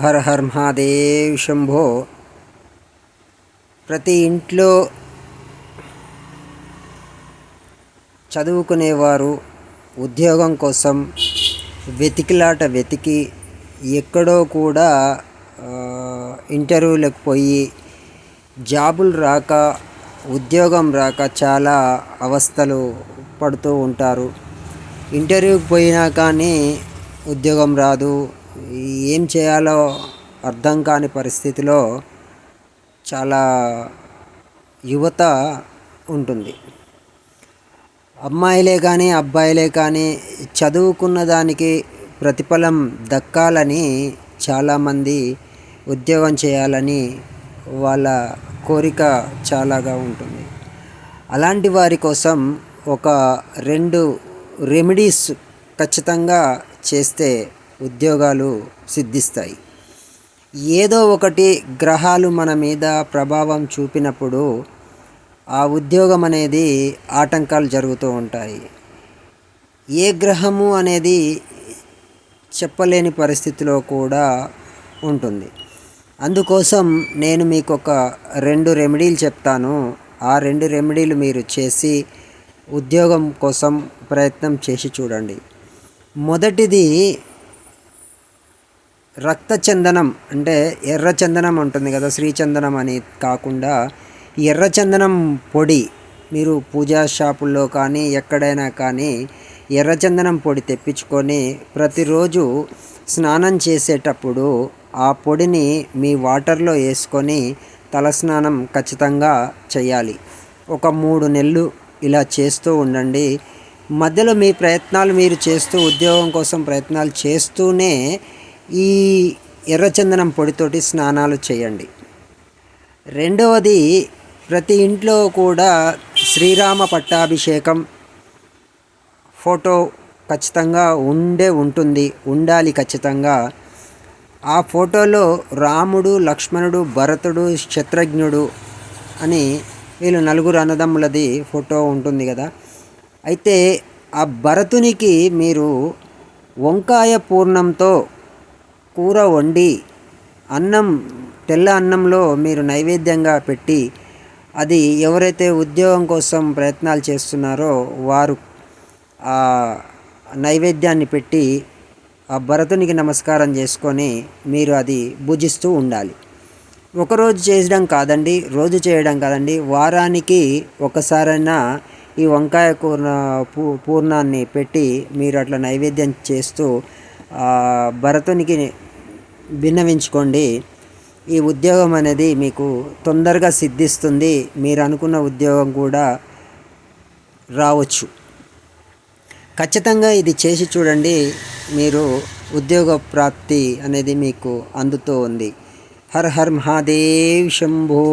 Her her Mahadev Shambho. ప్రతి ఇంట్లో చదువుకునేవారు ఉద్యోగం కోసం వెతికిలాట వెతికి ఎక్కడో కూడా ఇంటర్వ్యూలకు పోయి జాబులు రాక ఉద్యోగం రాక చాలా అవస్థలు పడుతూ ఉంటారు. ఇంటర్వ్యూకి పోయినా కానీ ఉద్యోగం రాదు ఏం చేయాలో అర్థం కాని పరిస్థితిలో చాలా యువత ఉంటుంది. అమ్మాయిలే కానీ అబ్బాయిలే కానీ చదువుకున్న దానికి ప్రతిఫలం దక్కాలని చాలామంది ఉద్యోగం చేయాలని వాళ్ళ కోరిక చాలాగా ఉంటుంది. అలాంటి వారి కోసం ఒక రెండు రెమెడీస్ ఖచ్చితంగా చేస్తే ఉద్యోగాలు సిద్ధిస్తాయి. ఏదో ఒకటి గ్రహాలు మన మీద ప్రభావం చూపినప్పుడు ఆ ఉద్యోగం అనేది ఆటంకాలు జరుగుతూ ఉంటాయి. ఏ గ్రహము అనేది చెప్పలేని పరిస్థితిలో కూడా ఉంటుంది. అందుకోసం నేను మీకు ఒక రెండు రెమెడీలు చెప్తాను. ఆ రెండు రెమెడీలు మీరు చేసి ఉద్యోగం కోసం ప్రయత్నం చేసి చూడండి. మొదటిది రక్త చందనం అంటే ఎర్ర చందనం ఉంటుంది కదా శ్రీచందనం అని కాకుండా ఎర్ర చందనం పొడి. మీరు పూజా షాపుల్లో కానీ ఎక్కడైనా కానీ ఎర్రచందనం పొడి తెప్పించుకొని ప్రతిరోజు స్నానం చేసేటప్పుడు ఆ పొడిని మీ వాటర్లో వేసుకొని తలస్నానం ఖచ్చితంగా చేయాలి. ఒక మూడు నెలలు ఇలా చేస్తూ ఉండండి. మధ్యలో మీ ప్రయత్నాలు మీరు చేస్తూ ఉద్యోగం కోసం ప్రయత్నాలు చేస్తూనే ఈ ఎర్రచందనం పొడితోటి స్నానాలు చేయండి. రెండవది ప్రతి ఇంట్లో కూడా శ్రీరామ పట్టాభిషేకం ఫోటో ఖచ్చితంగా ఉండే ఉంటుంది ఉండాలి ఖచ్చితంగా. ఆ ఫోటోలో రాముడు లక్ష్మణుడు భరతుడు శత్రుఘ్నుడు అని వీళ్ళు నలుగురు అన్నదమ్ములది ఫోటో ఉంటుంది కదా. అయితే ఆ భరతునికి మీరు వంకాయ పూర్ణంతో కూర వండి అన్నం తెల్ల అన్నంలో మీరు నైవేద్యంగా పెట్టి అది ఎవరైతే ఉద్యోగం కోసం ప్రయత్నాలు చేస్తున్నారో వారు ఆ నైవేద్యాన్ని పెట్టి ఆ భరతునికి నమస్కారం చేసుకొని మీరు అది భుజిస్తూ ఉండాలి. ఒకరోజు చేయడం కాదండి రోజు చేయడం కాదండి వారానికి ఒకసారైనా ఈ వంకాయ కూర పూ పూర్ణాన్ని పెట్టి మీరు అట్లా నైవేద్యం చేస్తూ భరతునికి భిన్నవించుకోండి ఈ ఉద్యోగం అనేది మీకు తొందరగా సిద్ధిస్తుంది. మీరు అనుకున్న ఉద్యోగం కూడా రావచ్చు. ఖచ్చితంగా ఇది చేసి చూడండి. మీరు ఉద్యోగ ప్రాప్తి అనేది మీకు అందుతూ ఉంది. Her her Mahadev Shambho